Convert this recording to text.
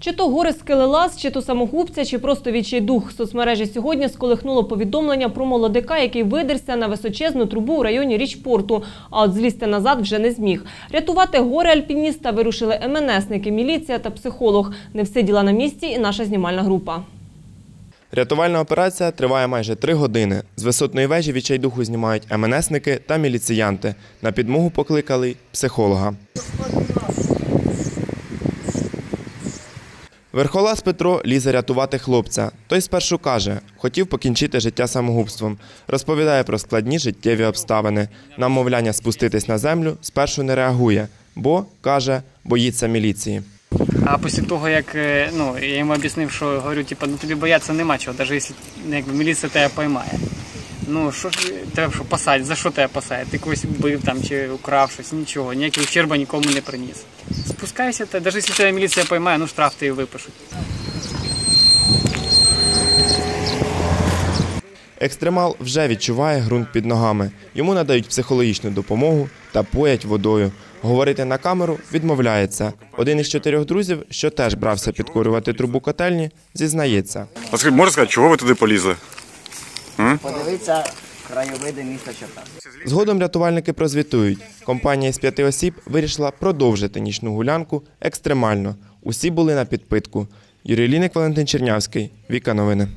Чи то горе скелелаз, чи то самогубця, чи просто відчайдух. Соцмережі сьогодні сколихнуло повідомлення про молодика, який видерся на височезну трубу у районі Річпорту, а от злізти назад вже не зміг. Рятувати горе альпініста вирушили МНСники, міліція та психолог. Не все діла на місці і наша знімальна група. Рятувальна операція триває майже три години. З висотної вежі відчайдуху знімають МНСники та міліціянти. На підмогу покликали психолога. Верхолаз Петро лізе рятувати хлопця. Той спершу каже, хотів покінчити життя самогубством. Розповідає про складні життєві обставини. На мовляння спуститись на землю спершу не реагує, бо, каже, боїться міліції. А після того, як е, ну, я йому об'яснив, що говорю, типу, ну тобі боятися нема чого, навіть якщо ну, якби, міліція тебе поймає. Ну, що ж тебе що посадять, за що тебе посадять? Ти когось вбив там чи украв щось, нічого, ніякого ущерба нікому не приніс. Спускайся, та навіть якщо тебе міліція поймає, ну штраф тобі випишуть. Екстремал вже відчуває ґрунт під ногами. Йому надають психологічну допомогу та поять водою. Говорити на камеру відмовляється. Один із чотирьох друзів, що теж брався підкурювати трубу котельні, зізнається. А скажіть, можна сказати, чого ви туди полізли? Подивитися краєвиди міста Черкас. Згодом рятувальники прозвітують. Компанія з п'яти осіб вирішила продовжити нічну гулянку екстремально. Усі були на підпитку. Юрій Ліник, Валентин Чернявський. Віка новини.